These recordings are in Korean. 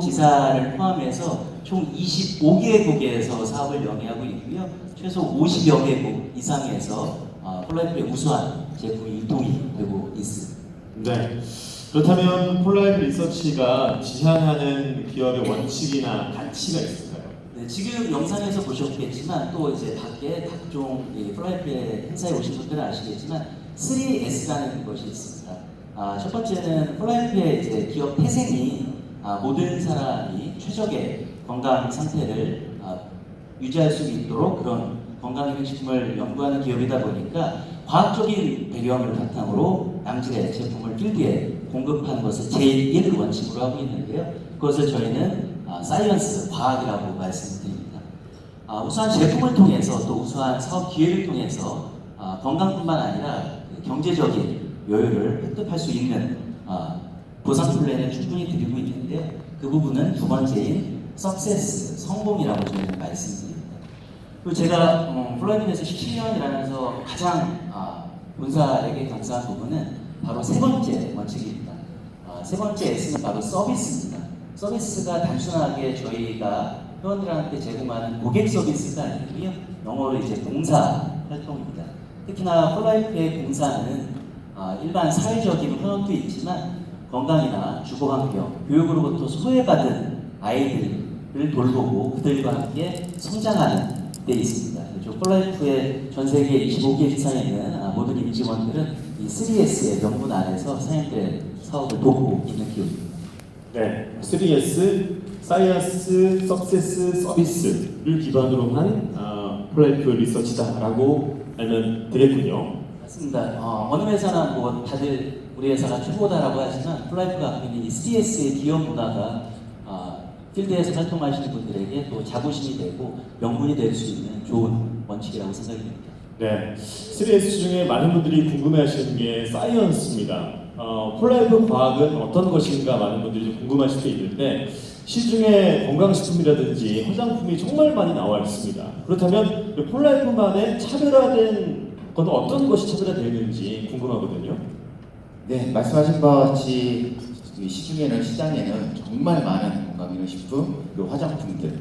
기사를 포함해서 총 25개국에서 사업을 영위하고 있고요. 최소 50여 개국 이상에서 어, 폴라이프의 우수한 제품이 유통이 되고 있습니다. 네. 그렇다면 폴라이프 리서치가 지향하는 기업의 원칙이나 가치가 있을까요? 네, 지금 영상에서 보셨겠지만 또 이제 밖에 각종 이 폴라이프의 행사에 오신 분들은 아시겠지만 3S라는 것이 있습니다. 아, 첫 번째는 폴라이프의 이제 기업 태생이 아, 모든 사람이 최적의 건강 상태를 아, 유지할 수 있도록 그런 건강기능식품을 연구하는 기업이다 보니까 과학적인 배경을 바탕으로 양질의 제품을 필드에 공급하는 것을 제1 원칙으로 하고 있는데요. 그것을 저희는 아, 사이언스, 과학이라고 말씀드립니다. 아, 우수한 제품을 통해서 또 우수한 사업 기회를 통해서 아, 건강뿐만 아니라 그 경제적인 여유를 획득할 수 있는 아, 보상 플랜을 충분히 드리고 있는데요. 그 부분은 두 번째인 석세스, 성공이라고 저희는 말씀드립니다. 그리고 제가 어, 플라이팬에서 17년 일하면서 가장 아, 본사에게 감사한 부분은 바로 세 번째 원칙입니다. 아, 세 번째 S는 바로 서비스입니다. 서비스가 단순하게 저희가 회원들한테 제공하는 고객 서비스가 아니고요. 영어로 이제 봉사 활동입니다. 특히나 폴라이프의 봉사는 아, 일반 사회적인 회원도 있지만 건강이나 주거환경, 교육으로부터 소외받은 아이들을 돌보고 그들과 함께 성장하는 데 있습니다. 그래서 폴라이프의 전 세계 25개 이상에 있는 아, 모든 임직원들은 이 3S의 명분 아래서 사장님들의 사업을 돕고 있는 기업입니다. 네. 3S, 사이언스, 석세스, 서비스를 기반으로 한 아, 폴라이프 리서치다라고 알면 되겠군요. 맞습니다. 어, 어느 회사나 뭐 다들 우리 회사가 최고다라고 하지만 폴라이프가 갖고 있는 이 3S의 기업 문화가 아, 필드에서 활동하시는 분들에게 또 자부심이 되고 명분이 될 수 있는 좋은 원칙이라고 생각이 됩니다. 네, 3S 중에 많은 분들이 궁금해하시는 게 사이언스입니다. 어, 폴라이프 과학은 어떤 것인가 많은 분들이 좀 궁금하실 수 있는데 시중에 건강식품이라든지 화장품이 정말 많이 나와 있습니다. 그렇다면 이 폴라이프만의 차별화된 건 어떤 것이 차별화되는지 궁금하거든요. 네, 말씀하신 바와 같이 이 시중에는 시장에는 정말 많은 건강 기능식품, 그리고 화장품들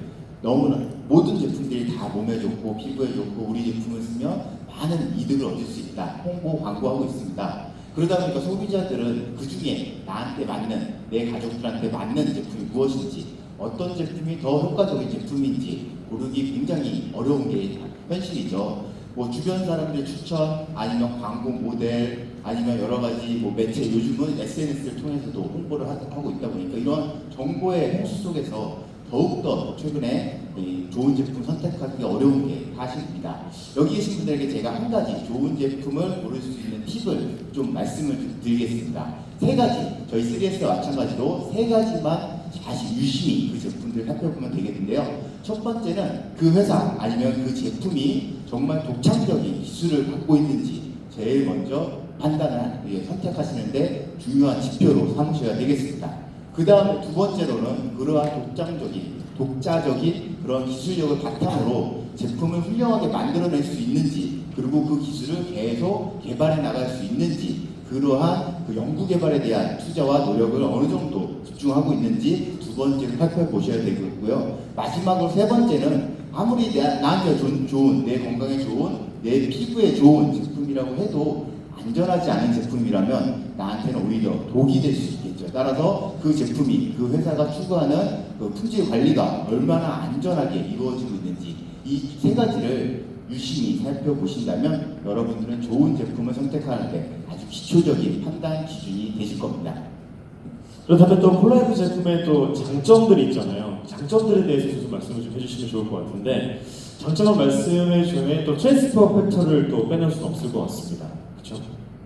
너무나 모든 제품들이 다 몸에 좋고 피부에 좋고 우리 제품을 쓰면 많은 이득을 얻을 수 있다. 홍보, 광고하고 있습니다. 그러다 보니까 소비자들은 그 중에 나한테 맞는 내 가족들한테 맞는 제품이 무엇인지 어떤 제품이 더 효과적인 제품인지 고르기 굉장히 어려운 게 현실이죠. 뭐 주변 사람들의 추천 아니면 광고 모델 아니면 여러 가지 뭐 매체 요즘은 SNS를 통해서도 홍보를 하, 고 있다 보니까 이런 정보의 홍수 속에서 더욱더 최근에 이 좋은 제품 선택하기가 어려운 게 사실입니다. 여기 계신 분들에게 제가 한 가지 좋은 제품을 고를 수 있는 팁을 좀 말씀을 드리겠습니다. 세 가지, 저희 3S와 마찬가지로 세 가지만 다시 유심히 그 제품들을 살펴보면 되겠는데요. 첫 번째는 그 회사 아니면 그 제품이 정말 독창적인 기술을 갖고 있는지 제일 먼저 판단을 예, 선택하시는데 중요한 지표로 삼으셔야 되겠습니다. 그 다음에 두 번째로는 그러한 독창적인 독자적인 그런 기술력을 바탕으로 제품을 훌륭하게 만들어낼 수 있는지 그리고 그 기술을 계속 개발해 나갈 수 있는지 그러한 그 연구 개발에 대한 투자와 노력을 어느 정도 집중하고 있는지 두 번째로 살펴 보셔야 되겠고요. 마지막으로 세 번째는 아무리 내, 나한테 좋은 내 건강에 좋은 내 피부에 좋은 제품이라고 해도 안전하지 않은 제품이라면 나한테는 오히려 독이 될 수 있겠죠. 따라서 그 제품이 그 회사가 추구하는 그 품질 관리가 얼마나 안전하게 이루어지고 있는지 이 세 가지를 유심히 살펴보신다면 여러분들은 좋은 제품을 선택하는데 아주 기초적인 판단 기준이 되실 겁니다. 그렇다면 또 폴라이프 제품의 또 장점들이 있잖아요. 장점들에 대해서 좀 말씀을 좀 해주시면 좋을 것 같은데 장점은 말씀해 주면 또 트랜스퍼 팩터를 또 빼놓을 수는 없을 것 같습니다.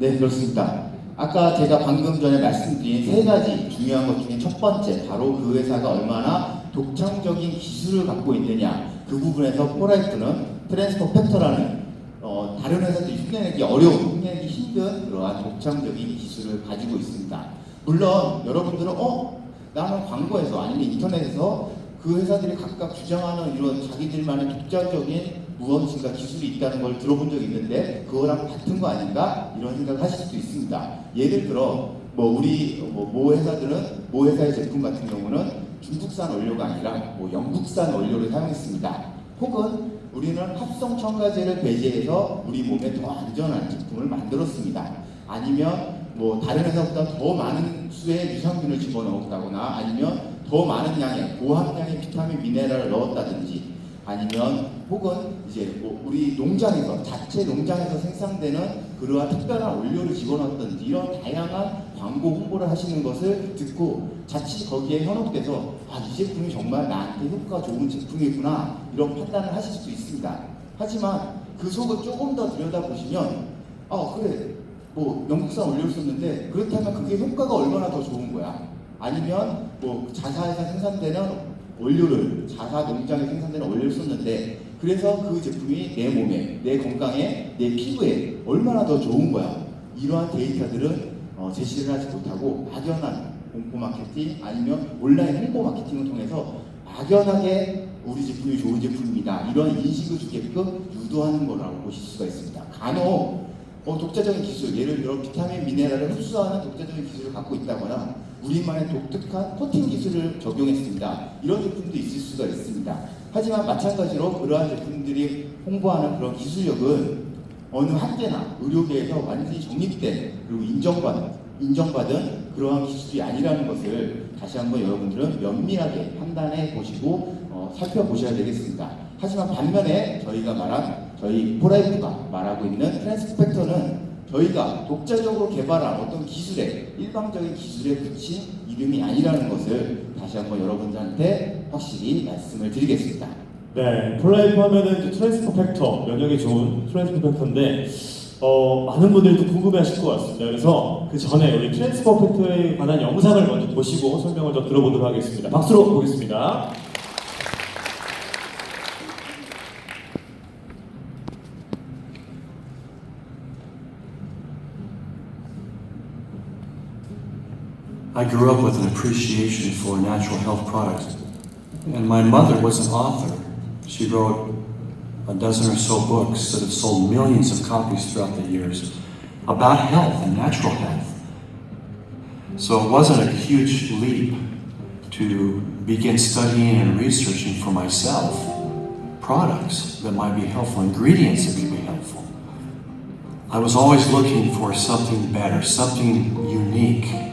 네, 그렇습니다. 아까 제가 방금 전에 말씀드린 세 가지 중요한 것 중에 첫 번째, 바로 그 회사가 얼마나 독창적인 기술을 갖고 있느냐. 그 부분에서 폴라이프는 트랜스퍼 팩터라는 어, 다른 회사들이 흉내내기 어려운, 흉내내기 힘든 그러한 독창적인 기술을 가지고 있습니다. 물론 여러분들은 어? 나는 광고에서 아니면 인터넷에서 그 회사들이 각각 주장하는 이런 자기들만의 독자적인 무엇인가 기술이 있다는 걸 들어본 적이 있는데 그거랑 같은 거 아닌가 이런 생각을 하실 수도 있습니다. 예를 들어 뭐 우리 뭐모 회사들은 모 회사의 제품 같은 경우는 중국산 원료가 아니라 뭐 영국산 원료를 사용했습니다. 혹은 우리는 합성 첨가제를 배제해서 우리 몸에 더 안전한 제품을 만들었습니다. 아니면 뭐 다른 회사보다 더 많은 수의 유산균을 집어넣었다거나 아니면 더 많은 양의 고함량의 비타민 미네랄을 넣었다든지 아니면 혹은 이제 뭐 우리 농장에서 자체 농장에서 생산되는 그러한 특별한 원료를 집어넣었든지 이런 다양한 광고 홍보를 하시는 것을 듣고 자칫 거기에 현혹돼서 아 이 제품이 정말 나한테 효과가 좋은 제품이구나 이런 판단을 하실 수도 있습니다. 하지만 그 속을 조금 더 들여다보시면 아 그래 뭐 영국산 원료를 썼는데 그렇다면 그게 효과가 얼마나 더 좋은 거야? 아니면 뭐 자사에서 생산되는 원료를 자사 농장에 생산되는 원료를 썼는데 그래서 그 제품이 내 몸에 내 건강에 내 피부에 얼마나 더 좋은 거야? 이러한 데이터들은 어, 제시를 하지 못하고 막연한 공포 마케팅 아니면 온라인 홍보 마케팅을 통해서 막연하게 우리 제품이 좋은 제품입니다. 이런 인식을 주게끔 유도하는 거라고 보실 수가 있습니다. 간혹 어, 독자적인 기술, 예를 들어 비타민, 미네랄을 흡수하는 독자적인 기술을 갖고 있다거나 우리만의 독특한 코팅 기술을 적용했습니다. 이런 제품도 있을 수가 있습니다. 하지만 마찬가지로 그러한 제품들이 홍보하는 그런 기술력은 어느 한때나 의료계에서 완전히 정립된 그리고 인정받은 인정받은 그러한 기술이 아니라는 것을 다시 한번 여러분들은 면밀하게 판단해 보시고 어, 살펴보셔야 되겠습니다. 하지만 반면에 저희가 말한 저희 포라이프가 말하고 있는 트랜스펙터는 저희가 독자적으로 개발한 어떤 기술에 일방적인 기술에 붙인 이름이 아니라는 것을 다시 한번 여러분들한테 확실히 말씀을 드리겠습니다. 네, 폴라이프 하면은 트랜스퍼 팩터, 면역에 좋은 트랜스퍼 팩터인데, 어, 많은 분들이 또 궁금해 하실 것 같습니다. 그래서 그 전에 우리 트랜스퍼 팩터에 관한 영상을 먼저 보시고 설명을 좀 들어보도록 하겠습니다. 박수로 보겠습니다. I grew up with an appreciation for natural health products. And my mother was an author. She wrote a dozen or so books that have sold millions of copies throughout the years about health and natural health. So it wasn't a huge leap to begin studying and researching for myself products that might be helpful, ingredients that could be helpful. I was always looking for something better, something unique.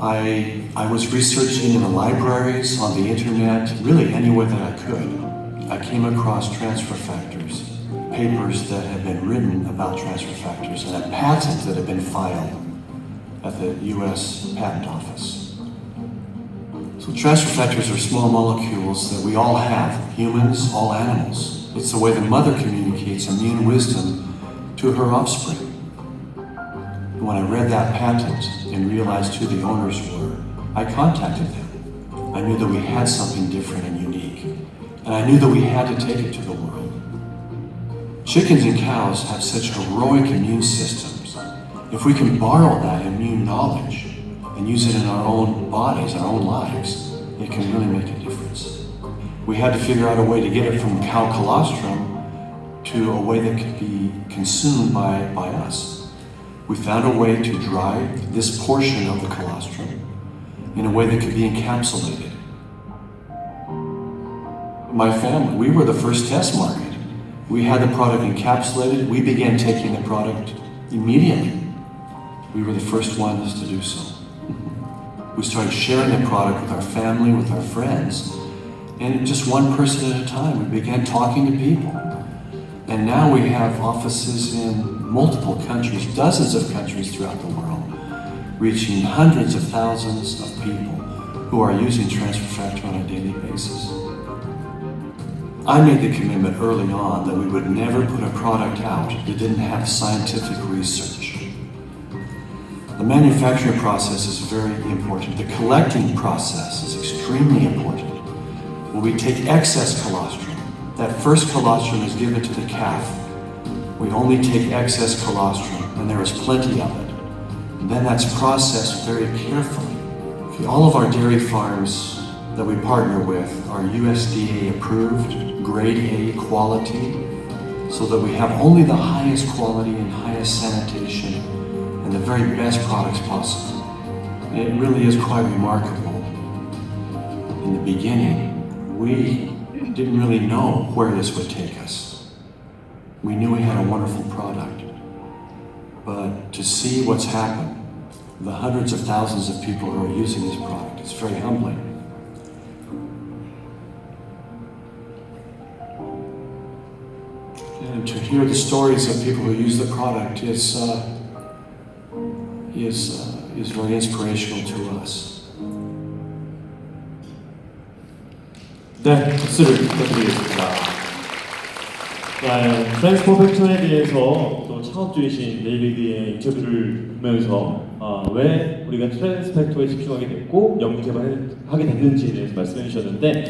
I, I was researching in the libraries, on the internet, really anywhere that I could. I came across transfer factors, papers that had been written about transfer factors, and a patent that had been filed at the US Patent Office. So, transfer factors are small molecules that we all have humans, all animals. It's the way the mother communicates immune wisdom to her offspring. And When I read that patent and realized who the owners were, I contacted them. I knew that we had something different and unique, and I knew that we had to take it to the world. Chickens and cows have such heroic immune systems. If we can borrow that immune knowledge and use it in our own bodies, our own lives, it can really make a difference. We had to figure out a way to get it from cow colostrum to a way that could be consumed by, by us. We found a way to dry this portion of the colostrum in a way that could be encapsulated. My family, we were the first test market. We had the product encapsulated. We began taking the product immediately. We were the first ones to do so. We started sharing the product with our family, with our friends, and just one person at a time. We began talking to people. And now we have offices in multiple countries, dozens of countries throughout the world, reaching hundreds of thousands of people who are using transfer factor on a daily basis. I made the commitment early on that we would never put a product out that didn't have scientific research. The manufacturing process is very important. The collecting process is extremely important. When we take excess colostrum, that first colostrum is given to the calf. We only take excess colostrum, and there is plenty of it. And then that's processed very carefully. All of our dairy farms that we partner with are USDA approved, grade A quality, so that we have only the highest quality and highest sanitation and the very best products possible. It really is quite remarkable in the beginning, we didn't really know where this would take us. We knew we had a wonderful product. But to see what's happened, the hundreds of thousands of people who are using this product, it's very humbling. And to hear the stories of people who use the product is, uh, is, uh, is very inspirational to us. Then consider 트랜스포 팩터에 대해서 또 창업주이신 데이비드의 인터뷰를 보면서 아, 왜 우리가 트랜스펙터에 집중하게 됐고 연구 개발하게 됐는지에 대해서 말씀해 주셨는데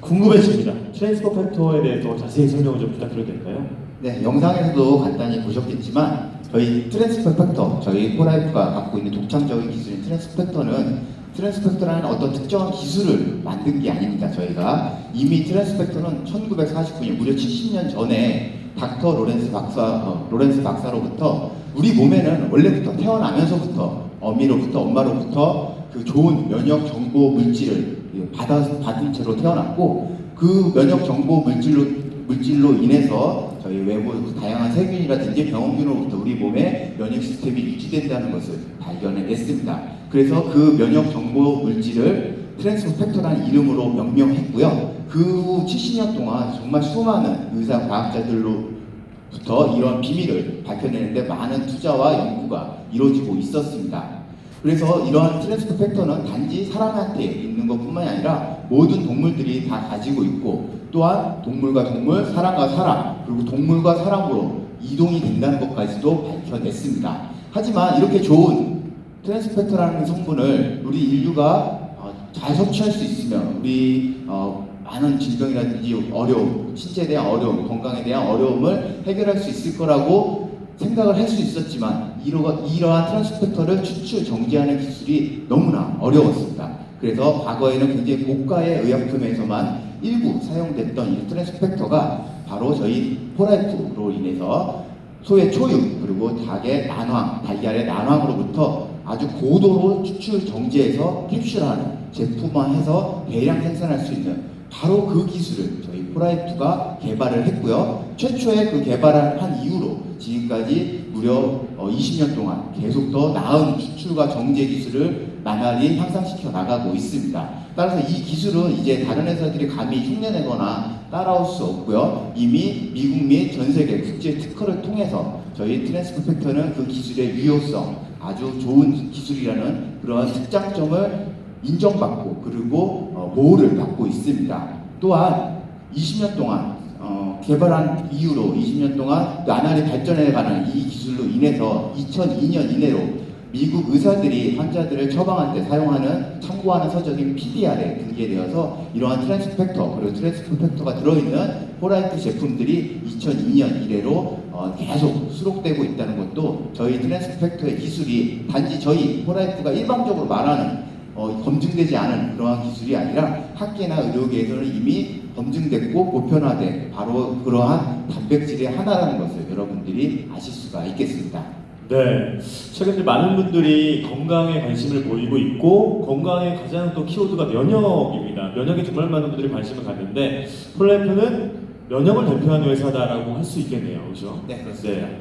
궁금해집니다. 트랜스포 팩터에 대해서 자세히 설명을 좀 부탁드려도 될까요? 네, 영상에서도 간단히 보셨겠지만 저희 트랜스펙터, 저희 포라이프가 갖고 있는 독창적인 기술인 트랜스펙터는 트랜스펙터라는 어떤 특정한 기술을 만든 게 아닙니다. 저희가 이미 트랜스펙터는 1949년 무려 70년 전에 닥터 로렌스 박사 어, 로렌스 박사로부터 우리 몸에는 원래부터 태어나면서부터 어미로부터 엄마로부터 그 좋은 면역 정보 물질을 받아 받은 채로 태어났고 그 면역 정보 물질로 물질로 인해서 저희 외부 다양한 세균이라든지 병원균으로부터 우리 몸의 면역 시스템이 유지된다는 것을 발견했습니다. 그래서 그 면역 정보 물질을 트랜스펙터라는 이름으로 명명했고요. 그 후 70년 동안 정말 수많은 의사 과학자들로부터 이런 비밀을 밝혀내는데 많은 투자와 연구가 이루어지고 있었습니다. 그래서 이러한 트랜스퍼 팩터는 단지 사람한테 있는 것뿐만이 아니라 모든 동물들이 다 가지고 있고 또한 동물과 동물, 사람과 사람, 그리고 동물과 사람으로 이동이 된다는 것까지도 밝혀냈습니다. 하지만 이렇게 좋은 트랜스펙터라는 성분을 우리 인류가 어, 잘 섭취할 수 있으면 우리 어, 많은 질병이라든지 어려움, 신체에 대한 어려움, 건강에 대한 어려움을 해결할 수 있을 거라고 생각을 할 수 있었지만 이러, 이러한 트랜스펙터를 추출 정지하는 기술이 너무나 어려웠습니다. 그래서 과거에는 굉장히 고가의 의약품에서만 일부 사용됐던 이 트랜스펙터가 바로 저희 포라이프로 인해서 소의 초육 그리고 닭의 난황, 달걀의 난황으로부터 아주 고도로 추출 정지해서 캡슐화하는 제품화해서 대량 생산할 수 있는 바로 그 기술을 저희 포라이프가 개발을 했고요. 최초에 그 개발을 한 이후로 지금까지 무려 20년 동안 계속 더 나은 추출과 정제 기술을 나날이 향상시켜 나가고 있습니다. 따라서 이 기술은 이제 다른 회사들이 감히 흉내내거나 따라올 수 없고요. 이미 미국 및 전 세계 국제 특허를 통해서 저희 트랜스펙터는 그 기술의 유효성, 아주 좋은 기술이라는 그런 특장점을 인정받고 그리고 어, 보호를 받고 있습니다. 또한 20년 동안 어, 개발한 이후로 20년 동안 나날이 발전해 가는 이 기술로 인해서 2002년 이내로 미국 의사들이 환자들을 처방할 때 사용하는 참고하는 서적인 PDR에 등재되어서 이러한 트랜스펙터 그리고 트랜스펙터가 들어있는 호라이프 제품들이 2002년 이래로 어, 계속 수록되고 있다는 것도 저희 트랜스펙터의 기술이 단지 저희 호라이프가 일반적으로 말하는 어, 검증되지 않은 그러한 기술이 아니라 학계나 의료계에서는 이미 검증됐고 보편화된 바로 그러한 단백질의 하나라는 것을 여러분들이 아실 수가 있겠습니다. 네, 최근 많은 분들이 건강에 관심을 보이고 있고 건강의 가장 또 키워드가 면역입니다. 면역에 정말 많은 분들이 관심을 갖는데 폴라이프는 면역을 대표하는 회사다라고 할 수 있겠네요, 그렇죠? 네, 그렇습니다. 네.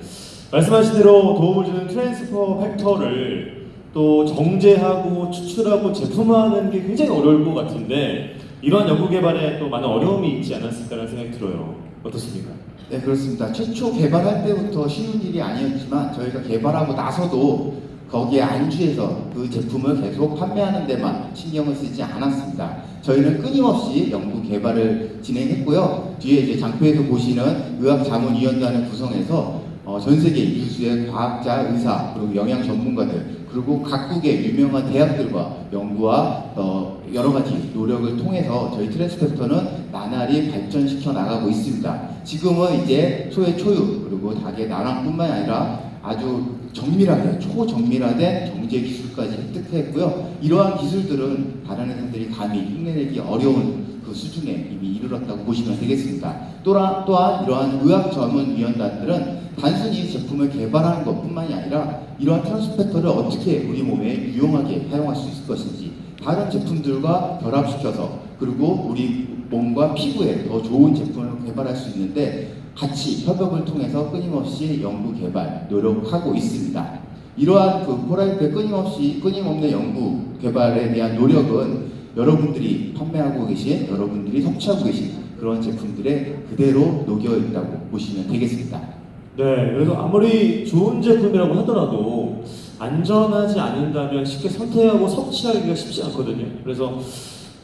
말씀하신 대로 도움을 주는 트랜스퍼 팩터를 또 정제하고 추출하고 제품화하는 게 굉장히 어려울 것 같은데 이러한 연구 개발에 또 많은 어려움이 있지 않았을까라는 생각이 들어요. 어떻습니까? 네 그렇습니다. 최초 개발할 때부터 쉬운 일이 아니었지만 저희가 개발하고 나서도 거기에 안주해서 그 제품을 계속 판매하는 데만 신경을 쓰지 않았습니다. 저희는 끊임없이 연구 개발을 진행했고요. 뒤에 이제 장표에서 보시는 의학자문위원단을 구성해서 어, 전 세계 유수의 과학자, 의사, 그리고 영양 전문가들, 그리고 각국의 유명한 대학들과 연구와 어, 여러 가지 노력을 통해서 저희 트랜스펙터는 나날이 발전시켜 나가고 있습니다. 지금은 이제 소의 초육 그리고 닭의 난황뿐만 아니라 아주 정밀하게 초정밀화된 정제 기술까지 획득했고요. 이러한 기술들은 다른 회사들이 감히 흉내내기 어려운 그 수준에 이미 이르렀다고 보시면 되겠습니다. 또한, 또한 이러한 의학 전문 위원단들은 단순히 제품을 개발하는 것뿐만이 아니라 이러한 트랜스펙터를 어떻게 우리 몸에 유용하게 사용할 수 있을 것인지 다른 제품들과 결합시켜서 그리고 우리 몸과 피부에 더 좋은 제품을 개발할 수 있는데 같이 협업을 통해서 끊임없이 연구 개발 노력하고 있습니다. 이러한 그 포라이프의 끊임없이 끊임없는 연구 개발에 대한 노력은 여러분들이 판매하고 계신 여러분들이 섭취하고 계신 그런 제품들에 그대로 녹여 있다고 보시면 되겠습니다. 네, 그래서 아무리 좋은 제품이라고 하더라도 안전하지 않는다면 쉽게 선택하고 섭취하기가 쉽지 않거든요. 그래서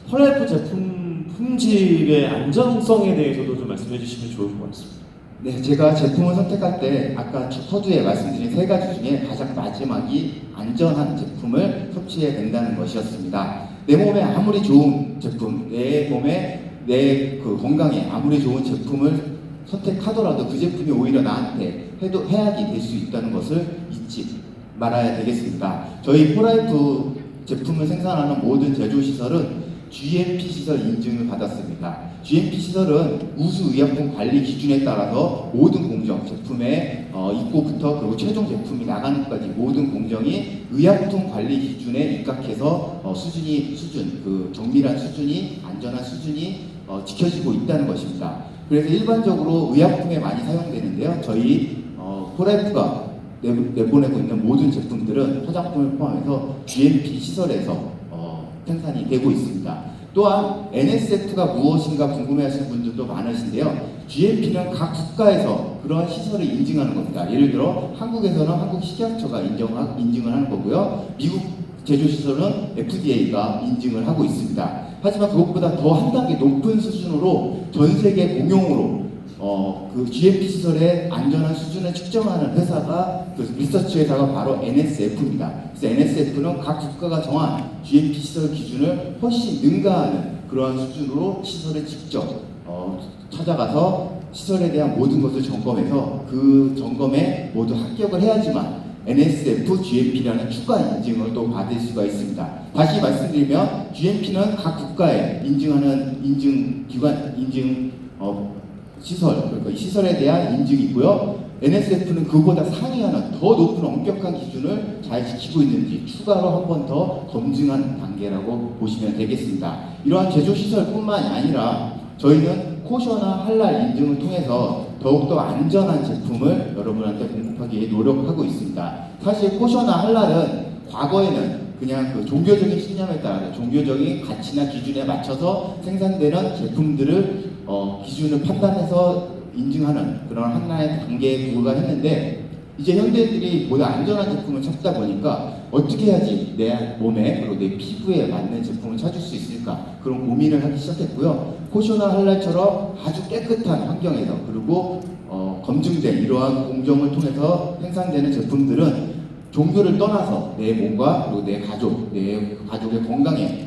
펄라이프 제품 품질의 안정성에 대해서도 좀 말씀해 주시면 좋을 것 같습니다. 네, 제가 제품을 선택할 때 아까 첫 서두에 말씀드린 세 가지 중에 가장 마지막이 안전한 제품을 섭취해야 된다는 것이었습니다. 내 몸에 아무리 좋은 제품, 내 몸에 내 그 건강에 아무리 좋은 제품을 선택하더라도 그 제품이 오히려 나한테 해도 해악이 될 수 있다는 것을 잊지 말아야 되겠습니다. 저희 포라이프 제품을 생산하는 모든 제조 시설은 GMP 시설 인증을 받았습니다. GMP 시설은 우수 의약품 관리 기준에 따라서 모든 공정 제품의 어, 입고부터 그리고 최종 제품이 나가는 것까지 모든 공정이 의약품 관리 기준에 입각해서 어, 수준이 수준 그 정밀한 수준이 안전한 수준이 어, 지켜지고 있다는 것입니다. 그래서 일반적으로 의약품에 많이 사용되는데요. 저희 어, 포라이프가 내- 내보내고 있는 모든 제품들은 화장품을 포함해서 GMP 시설에서 어, 생산이 되고 있습니다. 또한 NSF가 무엇인가 궁금해하시는 분들도 많으신데요. GMP는 각 국가에서 그러한 시설을 인증하는 겁니다. 예를 들어 한국에서는 한국 식약처가 인정하, 인증을 하는 거고요. 미국 제조시설은 FDA가 인증을 하고 있습니다. 하지만 그것보다 더 한 단계 높은 수준으로 전 세계 공용으로 어, 그 GMP 시설의 안전한 수준을 측정하는 회사가 그 리서치 회사가 바로 NSF입니다. 그래서 NSF는 각 국가가 정한 GMP 시설 기준을 훨씬 능가하는 그러한 수준으로 시설을 직접 어, 찾아가서 시설에 대한 모든 것을 점검해서 그 점검에 모두 합격을 해야지만 NSF GMP라는 추가 인증을 또 받을 수가 있습니다. 다시 말씀드리면 GMP는 각 국가에 인증하는 인증 기관 인증 어, 시설 그러니까 이 시설에 대한 인증이고요. NSF는 그보다 상위하는 더 높은 엄격한 기준을 잘 지키고 있는지 추가로 한 번 더 검증한 단계라고 보시면 되겠습니다. 이러한 제조 시설뿐만이 아니라 저희는 코셔나 할랄 인증을 통해서 더욱더 안전한 제품을 여러분한테 공급하기 위해 노력하고 있습니다. 사실 코셔나 할랄은 과거에는 그냥 그 종교적인 신념에 따라 종교적인 가치나 기준에 맞춰서 생산되는 제품들을 어, 기준을 판단해서 인증하는 그런 하나의 단계에 불과했는데 이제 현대인들이 보다 안전한 제품을 찾다 보니까 어떻게 해야지 내 몸에 그리고 내 피부에 맞는 제품을 찾을 수 있을까 그런 고민을 하기 시작했고요. 코쇼나 할랄처럼 아주 깨끗한 환경에서 그리고 어, 검증된 이러한 공정을 통해서 생산되는 제품들은 종교를 떠나서 내 몸과 그리고 내 가족, 내 가족의 건강에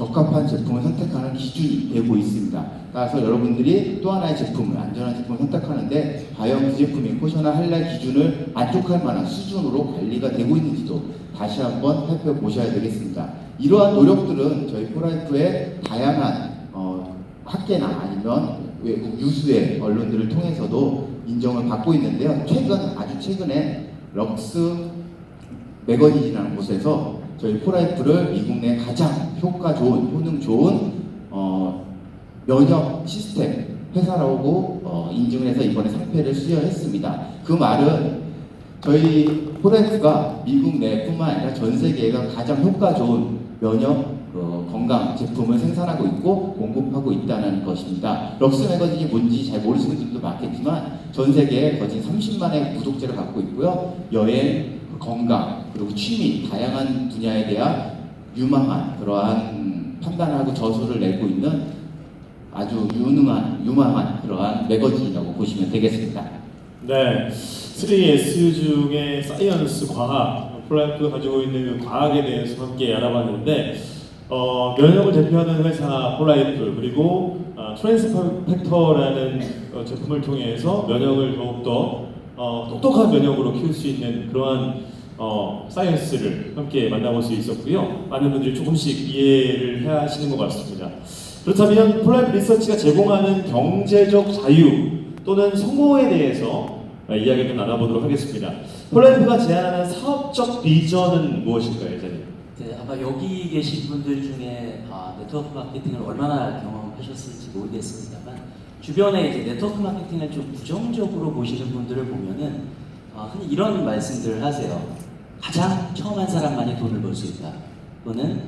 적합한 제품을 선택하는 기준이 되고 있습니다. 따라서 여러분들이 또 하나의 제품을 안전한 제품을 선택하는데 과연 그 제품이 코셔나 할랄 기준을 만족할 만한 수준으로 관리가 되고 있는지도 다시 한번 살펴보셔야 되겠습니다. 이러한 노력들은 저희 포라이프의 다양한 어, 학계나 아니면 외국 유수의 언론들을 통해서도 인정을 받고 있는데요. 최근 아주 최근에 럭스 매거진이라는 곳에서 저희 포라이프를 미국 내 가장 효과 좋은, 효능 좋은 어, 면역 시스템 회사라고 어, 인증을 해서 이번에 상패를 수여했습니다. 그 말은 저희 포라이프가 미국 내뿐만 아니라 전 세계가 가장 효과 좋은 면역 어, 건강 제품을 생산하고 있고 공급하고 있다는 것입니다. 럭스 매거진이 뭔지 잘 모르시는 분들도 많겠지만 전 세계에 거진 30만의 구독자를 갖고 있고요. 여행, 건강, 그리고 취미, 다양한 분야에 대한 유망한 그러한 판단하고 저술을 내고 있는 아주 유능한, 유망한 그러한 매거진이라고 보시면 되겠습니다. 네, 3S 중에 사이언스 과학, 폴라이프가 가지고 있는 그 과학에 대해서 함께 알아봤는데 어, 면역을 대표하는 회사 폴라이프 그리고 어, 트랜스팩터라는 어, 제품을 통해서 면역을 더욱더 어, 똑똑한 면역으로 키울 수 있는 그러한 어, 사이언스를 함께 만나볼 수 있었고요. 많은 분들이 조금씩 이해를 해야 하시는 것 같습니다. 그렇다면 폴라이프 리서치가 제공하는 경제적 자유 또는 성공에 대해서 어, 이야기를 좀 나눠보도록 하겠습니다. 폴라이프가 제안하는 사업적 비전은 무엇일까요, 이사님? 네, 아마 여기 계신 분들 중에 아, 네트워크 마케팅을 얼마나 경험하셨을지 모르겠습니다만 주변에 이제 네트워크 마케팅을 좀 부정적으로 보시는 분들을 보면은 아, 흔히 이런 말씀들을 하세요. 가장 처음 한 사람만이 돈을 벌 수 있다. 또는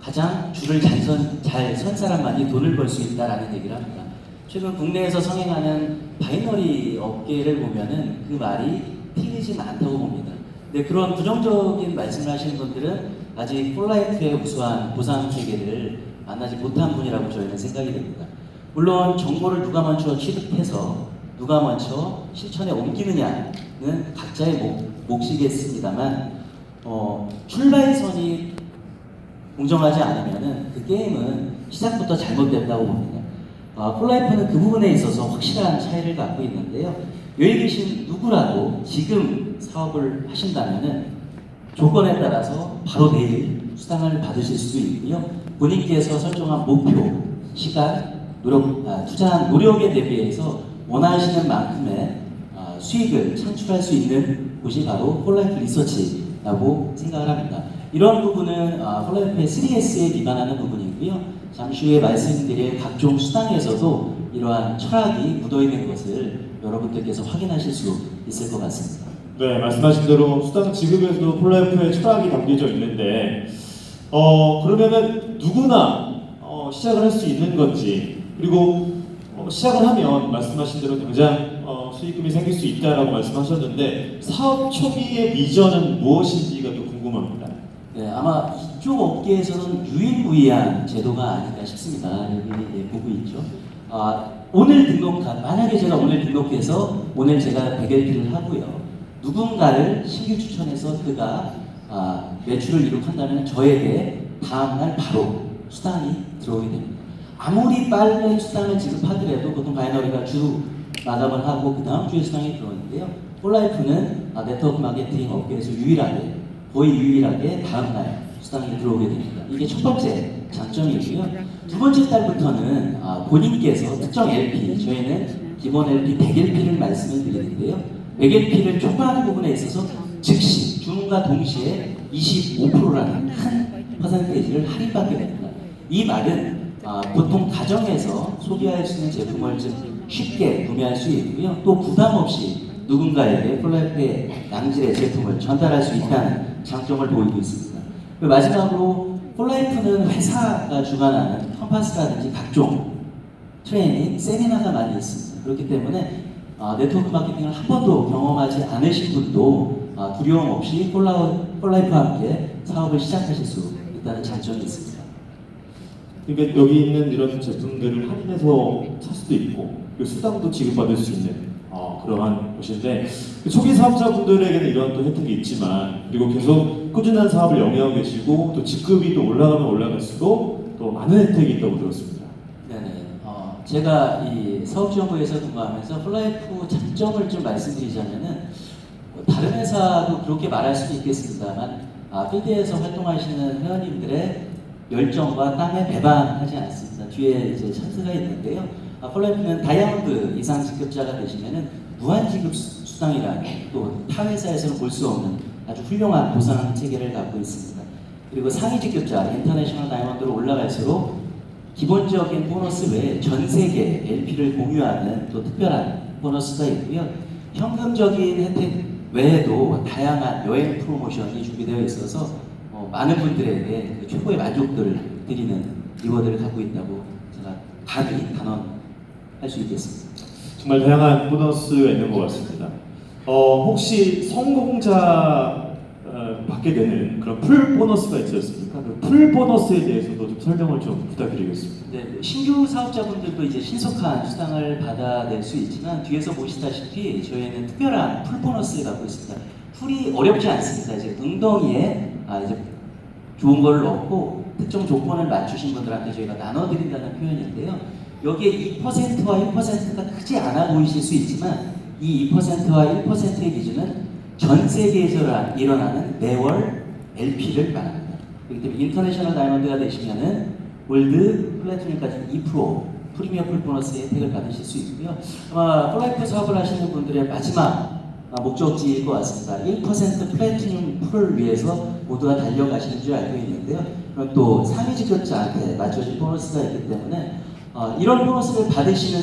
가장 줄을 잘선 잘 선 사람만이 돈을 벌 수 있다라는 얘기를 합니다. 최근 국내에서 성행하는 바이너리 업계를 보면은 그 말이 틀리진 않다고 봅니다. 근데 그런 부정적인 말씀을 하시는 분들은 아직 폴라이프의 우수한 보상 체계를 만나지 못한 분이라고 저희는 생각이 됩니다. 물론 정보를 누가 먼저 취득해서 누가 먼저 실천에 옮기느냐는 각자의 몫, 몫이겠습니다만 어, 출발선이 공정하지 않으면은 그 게임은 시작부터 잘못된다고 봅니다. 아, 폴라이프는 그 부분에 있어서 확실한 차이를 갖고 있는데요. 여기 계신 누구라도 지금 사업을 하신다면은 조건에 따라서 바로 내일 수당을 받으실 수도 있고요. 본인께서 설정한 목표, 시간, 노력, 아, 투자한 노력에 대비해서 원하시는 만큼의 아, 수익을 창출할 수 있는 곳이 바로 폴라이프 리서치라고 생각을 합니다. 이런 부분은 아, 폴라이프의 3S에 기반하는 부분이고요. 잠시 후에 말씀드릴 각종 수당에서도 이러한 철학이 묻어있는 것을 여러분들께서 확인하실 수 있을 것 같습니다. 네, 말씀하신 대로 수당 지급에도 폴라이프의 철학이 담겨져 있는데, 어, 그러면은 누구나 어, 시작을 할 수 있는 건지, 그리고 어, 시작을 하면 말씀하신 대로 당장 어, 수익금이 생길 수 있다라고 말씀하셨는데, 사업 초기의 비전은 무엇인지가 또 궁금합니다. 네, 아마 이쪽 업계에서는 유일무이한 제도가 아닐까 싶습니다. 여기 예, 보고 있죠. 아, 오늘 등록한 만약에 제가 오늘 등록해서 오늘 제가 100LP를 하고요. 누군가를 신규 추천해서 그가 아, 매출을 이룩한다면 저에게 다음날 바로 수당이 들어오게 됩니다. 아무리 빠른 수당을 지급하더라도 보통 바이너리가 주 마감을 하고 그 다음 주에 수당이 들어오는데요. 폴라이프는 아, 네트워크 마케팅 업계에서 유일하게 거의 유일하게 다음 날 수당이 들어오게 됩니다. 이게 첫 번째 장점이고요. 두 번째 달부터는 아, 본인께서 특정 LP, 저희는 기본 LP 100LP를 말씀을 드리는데요. 100LP를 초과하는 부분에 있어서 즉시 주문과 동시에 25%라는 큰 퍼센테이지를 할인받게 됩니다. 이 말은 아, 보통 가정에서 소비할 수 있는 제품을 좀 쉽게 구매할 수 있고요. 또 부담 없이 누군가에게 폴라이프의 양질의 제품을 전달할 수 있다는 장점을 보이고 있습니다. 마지막으로 폴라이프는 회사가 주관하는 컴파스라든지 각종 트레이닝, 세미나가 많이 있습니다. 그렇기 때문에 아, 네트워크 마케팅을 한 번도 경험하지 않으신 분도 아, 두려움 없이 폴라, 폴라이프와 함께 사업을 시작하실 수 있다는 장점이 있습니다. 그러니까 여기 있는 이런 제품들을 할인해서 살 수도 있고 수당도 지급받을 수 있는 어, 그러한 곳인데 그 초기 사업자분들에게는 이런 또 혜택이 있지만 그리고 계속 꾸준한 사업을 영위하고 계시고 또 직급이 또 올라가면 올라갈수록 또 많은 혜택이 있다고 들었습니다. 네네. 어, 제가 이 사업지원부에서 근무하면서 폴라이프 장점을 좀 말씀드리자면은 뭐 다른 회사도 그렇게 말할 수도 있겠습니다만 아, 필드에서 활동하시는 회원님들의 열정과 땀에 배반하지 않습니다. 뒤에 이제 찬스가 있는데요. 아, 폴라이프는 다이아몬드 이상 직급자가 되시면은 무한 지급 수- 수당이라는 또 타 회사에서는 볼 수 없는 아주 훌륭한 보상 체계를 갖고 있습니다. 그리고 상위 직급자 인터내셔널 다이아몬드로 올라갈수록 기본적인 보너스 외에 전 세계 LP를 공유하는 또 특별한 보너스가 있고요. 현금적인 혜택 외에도 다양한 여행 프로모션이 준비되어 있어서 어, 많은 분들에게 그 최고의 만족도를 드리는 리워드를 갖고 있다고 제가 감히 단언 할 수 있겠습니다. 정말 다양한 보너스가 있는 것 같습니다. 어, 혹시 성공자 어, 받게 되는 그런 풀 보너스가 있지 않습니까? 그 풀 보너스에 대해서도 좀 설명을 좀 부탁드리겠습니다. 네, 신규 사업자분들도 이제 신속한 수당을 받아낼 수 있지만 뒤에서 보시다시피 저희는 특별한 풀 보너스를 갖고 있습니다. 풀이 어렵지 않습니다. 이제 웅덩이에 아, 이제 좋은 걸 넣고 특정 조건을 맞추신 분들한테 저희가 나눠드린다는 표현인데요. 여기에 2%와 1%가 크지 않아 보이실 수 있지만 이 2%와 1%의 기준은 전 세계에서 일어나는 매월 LP를 말합니다. 그렇기 때문에 인터내셔널 다이아몬드가 되시면은 월드 플래티넘까지 2% 프리미어 풀 보너스 혜택을 받으실 수 있고요. 아마 플라이프 사업을 하시는 분들의 마지막 아, 목적지일 것 같습니다. 1% 플래티넘 풀을 위해서 모두가 달려가시는 줄 알고 있는데요. 그럼 또 상위 직급자한테 맞춰진 보너스가 있기 때문에 어, 이런 보너스를 받으시면서